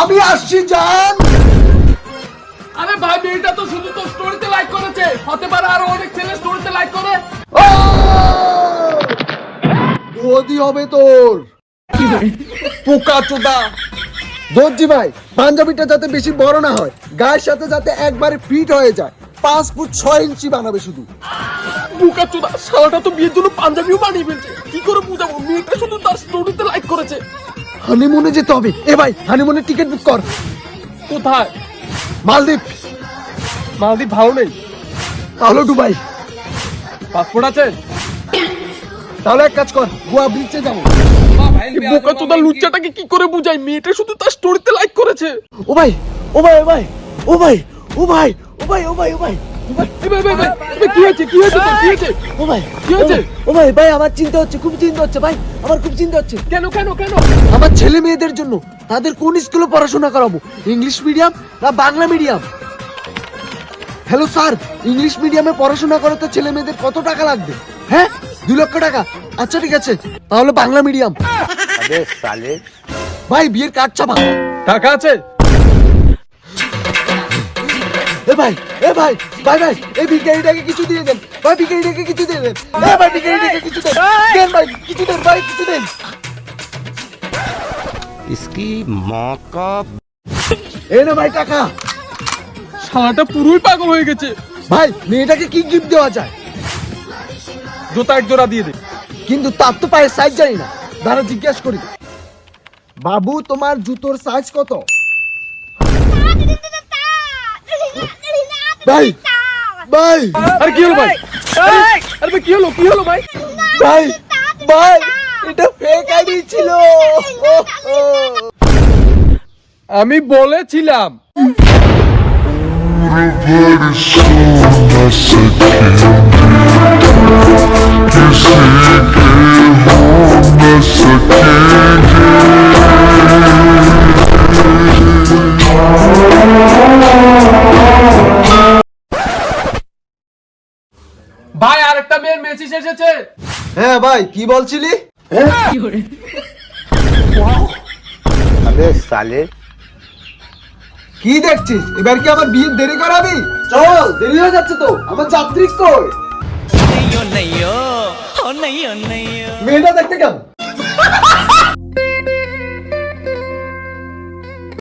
আমি আসছি জান। আরে ভাই মেয়েটা তো শুধু তো স্টোরিতে লাইক করেছে। হতে পারে আরও অনেক ছেলে স্টোরিতে লাইক করে। বদি হবে তোর। পোকা চোদা। দর্জি ভাই পাঞ্জাবিটা যাতে বেশি বড় না হয় গায়ের সাথে যাতে একবারে ফিট হয়ে যায় পাঁচ ফুট ছয় ইঞ্চি বানাবে শুধু। বুকা চোদা শালাটা তো বিয়ের জন্য পাঞ্জাবিও বানিয়ে ফেলছে। কি করে বুঝাবো? মেয়েটা শুধু হানিমুনে যেতে হবে। এ ভাই হানিমুনের টিকিট বুক কর। কোথায়? মালদ্বীপ। মালদ্বীপ ভালো নেই? তাহলে দুবাই। পাসপোর্ট আছে? তাহলে এক কাজ কর গোয়া ব্রিজে যাব। বোকা চোদা লুচ্চাটাকে কি করে বুঝাই? মেয়েটা শুধু তার স্টোরিতে লাইক করেছে। ও ভাই ও ভাই ও ভাই ও ভাই ও ভাই ও ভাই ও ভাই ও ভাই ও ভাই। আমার ছেলে মেয়েদের জন্য তাদের কোন স্কুলে পড়াশোনা করাবো? ইংলিশ মিডিয়াম না Bangla medium? Hello sir English মিডিয়ামে পড়াশোনা করাতে ছেলে মেয়েদের কত টাকা লাগবে? হ্যাঁ দু লক্ষ টাকা। আচ্ছা ঠিক আছে তাহলে বাংলা মিডিয়াম। ভাই বিয়ের কার্ড ছাপা টাকা আছে? এ ভাই এ ভাই ভাই ভাই এই ভিখারিটাকে কিছু দিয়ে দেন ভাই ভিখারিটাকে কিছু দিয়ে দেন এ ভাই ভিখারিটাকে কিছু দেন দেন ভাই কিছু দেন ভাই কিছু দেন इसकी माँ का এ না ভাই টাকা শালাটা পুরোই পাগল হয়ে গেছে ভাই মেয়েটাকে কি গিফট দেওয়া যায় জোতা এক জোড়া দিয়ে দে কিন্তু তার তো পায়ের সাইজ জানি না দাঁড়া জিজ্ঞেস করি বাবু তোমার জুতোর সাইজ কত ভাই ভাই আরে কি হলো ভাই আরে আরে ভাই, কি হলো কি হলো ভাই ভাই ভাই এটা ফেক আইডি ছিল। আমি বলেছিলাম ভাই একটা মেয়ের মেসেজ এসেছে। হ্যাঁ ভাই কি বলছিলি? হ্যাঁ? সালে। কি দেখছিস? এবার কি আমার বিয়ে দেরি করাবি? চল দেরি হয়ে যাচ্ছে তো। আমার যাত্রী কই? মেয়েটা দেখতে কেমন?